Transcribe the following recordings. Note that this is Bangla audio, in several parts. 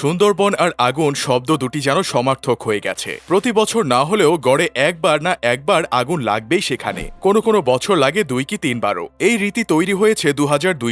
সুন্দরবন আর আগুন শব্দ দুটি যেন সমার্থক হয়ে গেছে। প্রতি বছর না হলেও গড়ে একবার না একবার আগুন লাগবেই সেখানে। কোনো কোনো বছর লাগে দুই কি তিনবারও। এই রীতি তৈরি হয়েছে দু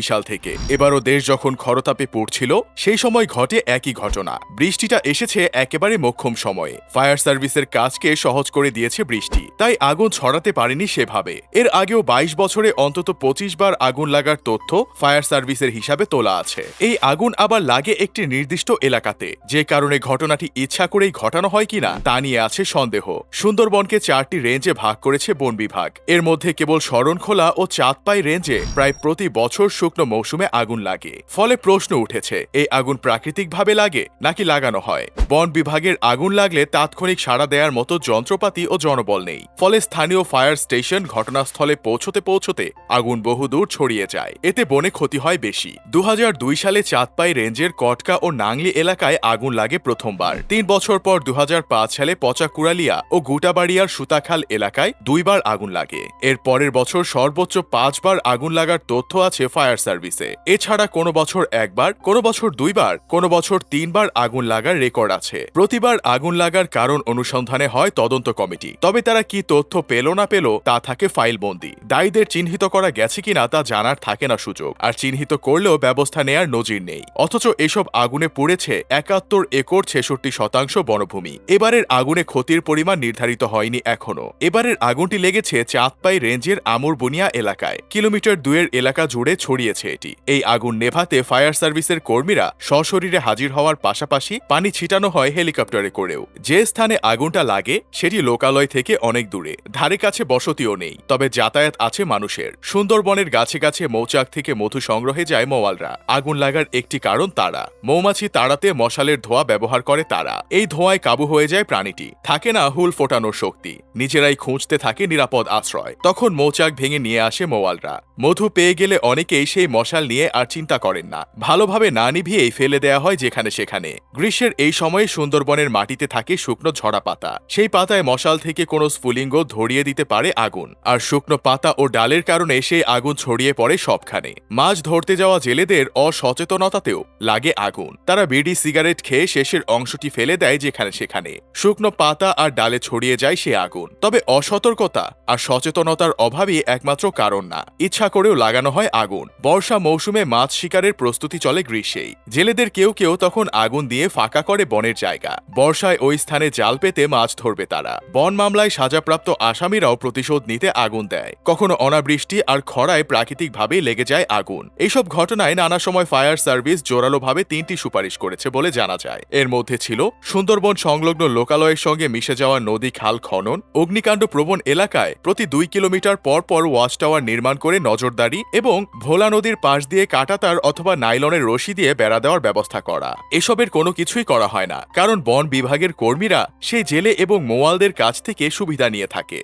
সাল থেকে। এবারও দেশ যখন খরতাপে পড়ছিল, সেই সময় ঘটে একই ঘটনা। বৃষ্টিটা এসেছে একেবারে মোক্ষম সময়ে। ফায়ার সার্ভিসের কাজকে সহজ করে দিয়েছে বৃষ্টি। তাই আগুন ছড়াতে পারেনি সেভাবে। এর আগেও ২২ বছরে অন্তত পঁচিশ বার আগুন লাগার তথ্য ফায়ার সার্ভিসের হিসাবে তোলা আছে। এই আগুন আবার লাগে একটি নির্দিষ্ট এলাকাতে। যে কারণে ঘটনাটি ইচ্ছা করেই ঘটানো হয় কিনা, তা নিয়ে আছে সন্দেহ। সুন্দরবনকে চারটি রেঞ্জে ভাগ করেছে বন বিভাগ। এর মধ্যে কেবল শরণখোলা ও চাঁদপাই রেঞ্জে প্রায় প্রতি বছর শুকনো মৌসুমে আগুন লাগে। ফলে প্রশ্ন উঠেছে, এই আগুন প্রাকৃতিকভাবে লাগে নাকি লাগানো হয়? বন বিভাগের আগুন লাগলে তাৎক্ষণিক সাড়া দেওয়ার মতো যন্ত্রপাতি ও জনবল নেই। ফলে স্থানীয় ফায়ার স্টেশন ঘটনাস্থলে পৌঁছতে পৌঁছতে আগুন বহুদূর ছড়িয়ে যায়। এতে বনে ক্ষতি হয় বেশি। দু হাজার দুই সালে চাঁদপাই রেঞ্জের কটকা ও নাংলি এলাকায় আগুন লাগে প্রথমবার। তিন বছর পর দু হাজার পাঁচ সালে পচাকুড়ালিয়া ও গুটাবাড়িয়ার সুতাখাল এলাকায় দুইবার আগুন লাগে। এর পরের বছর সর্বোচ্চ পাঁচবার আগুন লাগার তথ্য আছে ফায়ার সার্ভিসে। এছাড়া কোনো বছর একবার, কোনো বছর দুইবার, কোনো বছর তিনবার আগুন লাগার রেকর্ড আছে। প্রতিবার আগুন লাগার কারণ অনুসন্ধানে হয় তদন্ত কমিটি। তবে তারা কি তথ্য পেল না পেল, তা থাকে ফাইলবন্দি। দায়ীদের চিহ্নিত করা গেছে কিনা তা জানার থাকে না সুযোগ। আর চিহ্নিত করলেও ব্যবস্থা নেয়ার নজির নেই। অথচ এসব আগুনে পুড়েছে একাত্তর একর ছেষট্টি শতাংশ বনভূমি। এবারের আগুনে ক্ষতির পরিমাণ নির্ধারিত হয়নি এখনও। এবারের আগুনটি লেগেছে চাঁদপাই রেঞ্জের আমুরবুনিয়া এলাকায়। কিলোমিটার দুয়ের এলাকা জুড়ে ছড়িয়েছে এটি। এই আগুন নেভাতে ফায়ার সার্ভিসের কর্মীরা সশরীরে হাজির হওয়ার পাশাপাশি পানি ছিটানো হয় হেলিকপ্টারে করেও। যে স্থানে আগুনটা লাগে, সেটি লোকালয় থেকে অনেক দূরে। ধারে কাছে বসতিও নেই, তবে যাতায়াত আছে মানুষের। সুন্দরবনের গাছে গাছে মৌচাক থেকে মধু সংগ্রহে যায় মোয়ালরা। আগুন লাগার একটি কারণ তারা। মৌমাছি তাড়াতে মশালের ধোঁয়া ব্যবহার করে তারা। এই ধোঁয়ায় কাবু হয়ে যায় প্রাণীটি। থাকে না হুল ফোটানোর শক্তি। নিজেরাই খুঁজতে থাকে নিরাপদ আশ্রয়। তখন মৌচাক ভেঙে নিয়ে আসে মোয়ালরা। মধু পেয়ে গেলে অনেকেই সেই মশাল নিয়ে আর চিন্তা করেন না। ভালোভাবে না নিভিয়েই ফেলে দেয়া হয় যেখানে সেখানে। গ্রীষ্মের এই সময়ে সুন্দরবনের মাটিতে থাকে শুকনো ঝরা পাতা। সেই পাতায় মশাল থেকে কোনো স্ফুলিঙ্গ ধরিয়ে দিতে পারে আগুন। আর শুকনো পাতা ও ডালের কারণে সেই আগুন ছড়িয়ে পড়ে সবখানে। মাছ ধরতে যাওয়া জেলেদের অসচেতনতাতেও লাগে আগুন। তারা বিড়ি সিগারেট খেয়ে শেষের অংশটি ফেলে দেয় যেখানে সেখানে। শুকনো পাতা আর ডালে ছড়িয়ে যায় সে আগুন। তবে অসতর্কতা আর সচেতনতার অভাবই একমাত্র কারণ না। ইচ্ছা করেও লাগানো হয় আগুন। বর্ষা মৌসুমে মাছ শিকারের প্রস্তুতি চলে গ্রীষ্মেই। জেলেদের কেউ কেউ তখন আগুন দিয়ে ফাঁকা করে বনের জায়গা। বর্ষায় ওই স্থানে জাল পেতে মাছ ধরবে তারা। বন মামলায় সাজাপ্রাপ্ত আসামিরাও প্রতিশোধ নিতে আগুন দেয়। কখনো অনাবৃষ্টি আর খরায় প্রাকৃতিকভাবেই লেগে যায় আগুন। এইসব ঘটনায় নানা সময় ফায়ার সার্ভিস জোরালোভাবে তিনটি সুপারিশ করেছে বলে জানা যায়। এর মধ্যে ছিল সুন্দরবন সংলগ্ন লোকালয়ের সঙ্গে মিশে যাওয়া নদী খাল খনন, অগ্নিকাণ্ড প্রবণ এলাকায় প্রতি দুই কিলোমিটার পর পর ওয়াচ টাওয়ার নির্মাণ করে নজরদারি এবং ভোলা নদীর পাশ দিয়ে কাটাতার অথবা নাইলনের রশি দিয়ে বেড়া দেওয়ার ব্যবস্থা করা। এসবের কোনো কিছুই করা হয় না, কারণ বন বিভাগের কর্মীরা সেই জেলে এবং মোয়ালদের কাছ থেকে সুবিধা নিয়ে থাকে।